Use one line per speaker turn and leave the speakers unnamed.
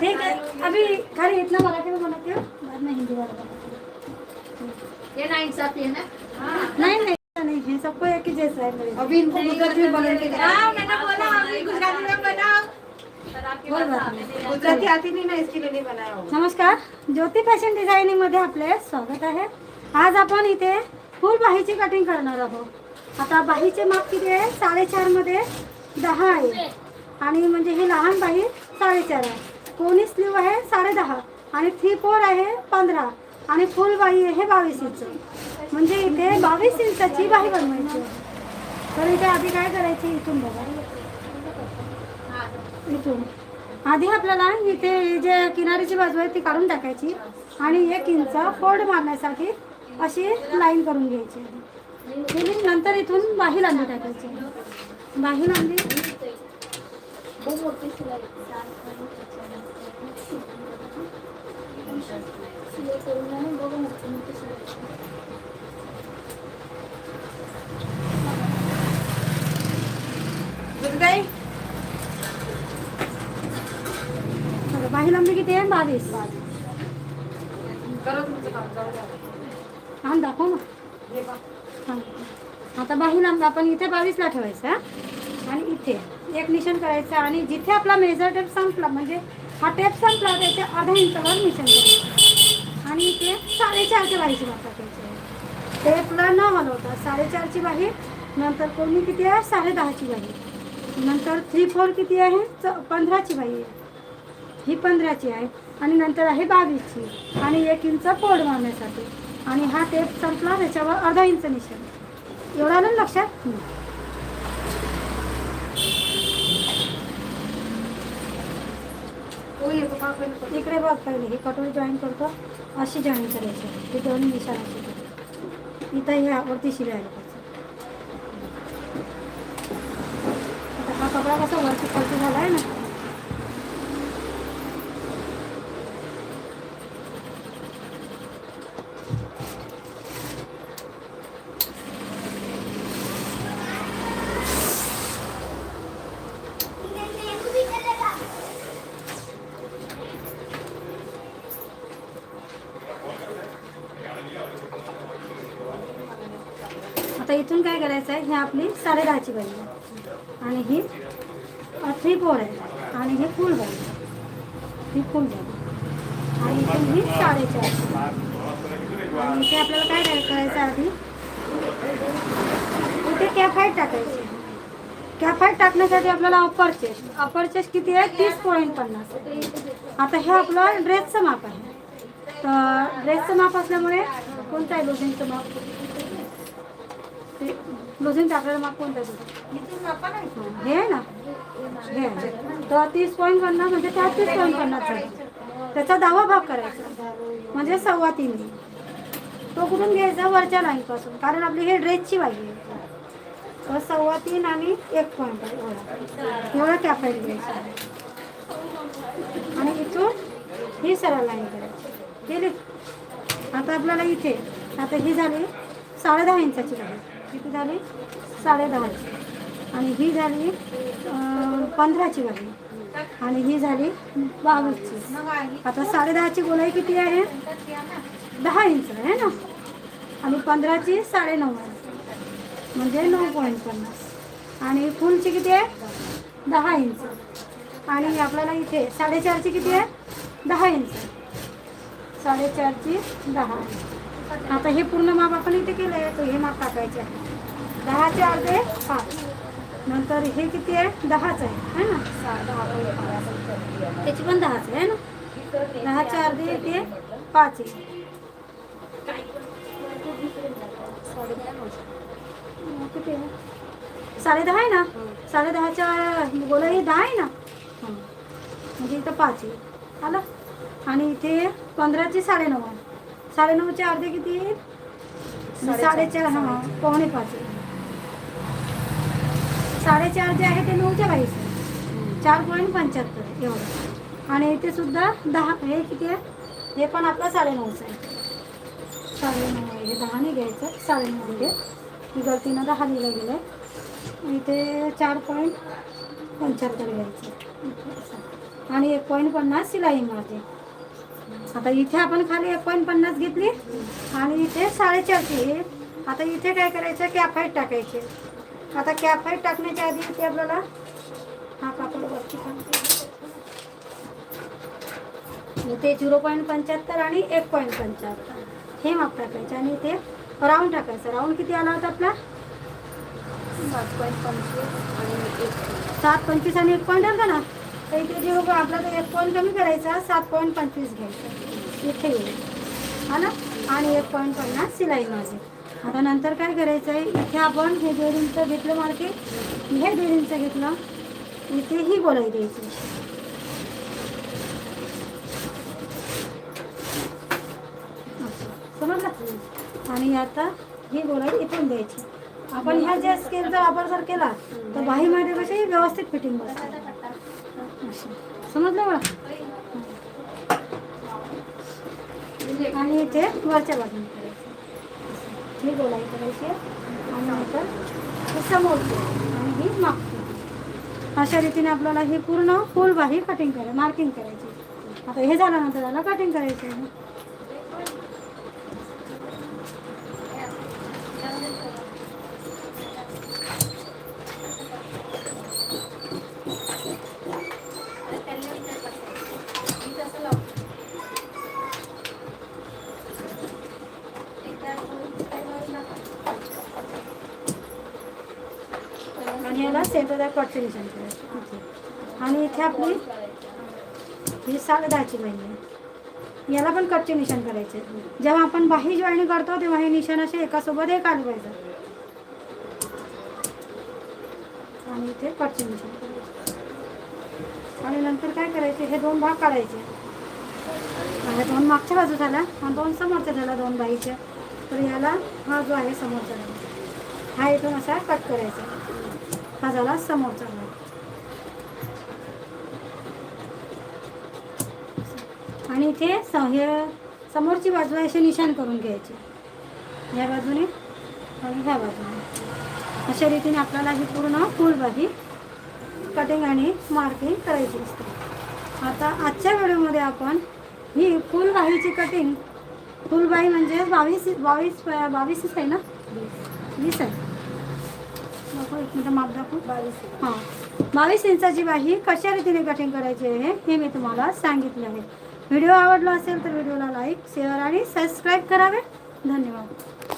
ठीक है अभी खाली इतना मराठी में बनाते हो बाद में हिंदी वाला बनाते हो
ये ना इंसाफी है ना?
नहीं नहीं है सबको एक ही जैसा है मेरे।
अभी इनको गुजराती में बना के
हाँ मैंने बोला अभी गुजराती में बनाओ। गुजराती आती नहीं ना इसके लिए नहीं बनाया
नमस्कार ज्योती फॅशन डिझायनिंगमध्ये आपले स्वागत आहे. आज आपण इथे फुल बाहीची कटिंग करणार आहोत. आता बाहीचे माप किती आहे? साडेचारमध्ये दहा आहे. आणि म्हणजे ही लहान बाही साडेचार आहे. कोणी स्लीव आहे साडेदहा आणि थ्री फोर आहे पंधरा. आणि फुल बाही आहे बावीस इंच म्हणजे इथे बावीस इंचाची बाही बनवायची तर इथे आधी काय करायची इथून बघा. इथून. आधी आपल्याला इथे जे किनारीची बाजू आहे ती काढून टाकायची आणि एक इंच फोल्ड मारण्यासाठी अशी लाईन करून घ्यायची. नंतर इथून बाही लांबी टाकायची. बाही लांबी. बाही लांबी किती आहे बावीस. हा दाखव ना
हे.
हा. आता बाही लांब आपण इथे बावीसला ठेवायचं हा? आणि इथे. एक निशाण करायचं आणि जिथे आपला मेजर टेप संपला म्हणजे हा टेप संपला त्याच्या अर्धा इंचावर निशाण करायचं. आणि इथे साडेचारच्या बाहीची वाट टाकायची टेपला न हलवता साडेचारची बाही नंतर कोणी किती आहे? साडे दहाची बाही. नंतर थ्री फोर किती आहे? च पंधराची बाही आहे. ही पंधराची आहे. आणि नंतर आहे बावीसची. आणि एक इंच फोड मारण्यासाठी. आणि हा टेप संपला त्याच्यावर अर्धा इंच निशाण एवढा ना लक्षात हं.
तो येतो का आपण करू?
इकडे बघ पहिले हे कटोरी जॉईन करतो अशी जॉईन करायची हे दोन निशाणाची इथं ह्यावरती शिलाई पाहिजे आता हा कपडा कसा वरती खालती झाला आहे ना? आता इथून काय करायचं आहे ही आपली साडेदहाची बाई आहे. आणि ही थ्री फोर आहे. आणि हे फुल बाई ही फुल बाई आणि इथून ही साडेचार आणि इथे आपल्याला काय करायचं आधी? इथे कॅफाईट टाकायची. कॅफाईट टाकण्यासाठी आपल्याला अप्पर चेस्ट चेस्ट किती आहे? तीस पॉईंट पन्नास. आता हे आपलं ड्रेसचं माप आहे. तर ड्रेसचं माप असल्यामुळे कोणतं आहे लोझिंगचं माप? लोझिंग टाकलेलं माप कोणतं आहे तुझं हे आहे ना. हे आहे तर तीस पॉईंट पन्नास म्हणजे त्यात तीस पॉईंट पन्नास झाले त्याचा दहावा भाग करायचा. म्हणजे सव्वा तीन तो कुठून घ्यायचा? वरच्या लाईनपासून. कारण आपली हे ड्रेसची वाली आहे तर सव्वा तीन आणि एक पॉईंट आहे. एवढा एवढा घ्यायचा आणि इथून ही सरळ लाईन करायची. गेली. आता आपल्याला इथे आता ही झाली साडे दहा इंचाची लाईन. किती झाली? साडेदहाची आणि ही झाली पंधराची वाली आणि ही झाली बावीसची आता साडेदहाची गोलाई किती आहे? दहा इंच आहे ना? आणि पंधराची साडेनऊ आहे. म्हणजे नऊ पॉईंट पन्नास. आणि फुलची किती आहे? दहा इंच. आणि आपल्याला इथे साडेचारची किती आहे? दहा इंच साडेचारची दहा आता हे पूर्ण माप आपण इथे केलं आहे तर हे माप टाकायचे आहे. दहाचे अर्धे पाच. नंतर हे किती आहे? दहाच आहे है ना? त्याची पण दहाच आहे ना? दहाचे अर्धे ते पाच आहे. किती आहे साडे दहा आहे ना? साडेदहाच्या हे दहा आहे ना? म्हणजे इथं पाच आहे. आलं? आणि इथे पंधराचे साडेनऊ आहे. साडेनऊचे अर्धे किती? साडेचार. हां पावणे पाच. साडेचार जे आहे ते नऊच्या बाईस चार पॉईंट पंच्याहत्तर एवढं. आणि इथे सुद्धा दहा हे किती आहे? हे पण आपलं साडेनऊचं आहे. साडेनऊ आहे. हे दहाने घ्यायचं साडेनऊ घे ही गलतीनं दहा लिहिलं गेलं आहे इथे चार पॉईंट पंच्याहत्तर घ्यायचं. आणि एक पॉईंट पन्नास सिलाई मारते. आता इथे आपण खाली एक पॉईंट पन्नास घेतली आणि इथे साडेचारशे आता इथे काय करायचं? कॅफाईट टाकायचे. आता कॅफाईट टाकण्याच्या आधी इथे आपल्याला हा कापड वरती टाकते. इथे झिरो पॉईंट पंच्याहत्तर आणि एक पॉईंट पंच्याहत्तर. हे माप टाकायचे आणि इथे राऊंड टाकायचं. राऊंड किती आला होता आपला?
सात पॉईंट पंचवीस आणि एक
सात पंचवीस आणि एक पॉईंट आला ना? तर इथे जे बघा आपला तो एक पॉईंट कमी करायचा सात पॉईंट पंचवीस घ्यायचा. इथे येईल. हा ना? आणि एक पॉईंट पन्नास सिलाई माझी आता नंतर काय करायचं आहे इथे आपण हे दीड इंच घेतलं मार्केट हे दीड इंच घेतलं. इथे ही गोलाई द्यायची. समजलं? आणि आता ही गोलाई इथून द्यायची. आपण ह्या ज्या स्केलचा वापर जर केला तर बाहीमध्ये कशी व्यवस्थित फिटिंग बसते. असं. समजलं मला आणि इथे वरच्या बाजूने करायचं असं. ही गोलाई करायची आणि नंतर ही समोरची आणि ही मागची अशा रीतीने आपल्याला ही पूर्ण फुल बाही कटिंग करायची मार्किंग करायची आता हे झाल्यानंतर त्याला कटिंग करायची आहे आणि याला सेंटर कटचे निशाण करायचं आणि इथे आपली ही साडे दहाची बाही आहे. याला पण कटचे निशाण करायचे. जेव्हा आपण बाही जॉईन करतो तेव्हा हे निशाण असे एकासोबत एक आलं पाहिजे. आणि इथे कटचे निशाण करायचे. आणि नंतर काय करायचे? हे दोन भाग काढायचे. आणि दोन मागच्या बाजू झाल्या. आणि दोन समोरच्या झाल्या दोन बाईच्या तर याला हा जो आहे समोरचा हा इथून असा कट करायचा. हा झाला समोरचा भाग आणि इथे स हे समोरची बाजू आहे असे निशाण करून घ्यायची ह्या बाजूने आणि ह्या बाजूने अशा रीतीने आपल्याला ही पूर्ण फुलबाजी कटिंग आणि मार्किंग करायची असते आता आजच्या व्हिडिओमध्ये आपण ही फुलबाहीची कटिंग फुलबाही म्हणजे बावीस बावीस बावीसच आहे ना वीस आहे मिनिटं माप दाखवू?
बावीस
हां. बावीस इंचाची बाही कशा रीतीने कटिंग करायची आहे हे मी तुम्हाला सांगितलं आहे. व्हिडिओ आवडला असेल तर व्हिडिओला लाईक शेअर आणि सबस्क्राईब करावे. धन्यवाद.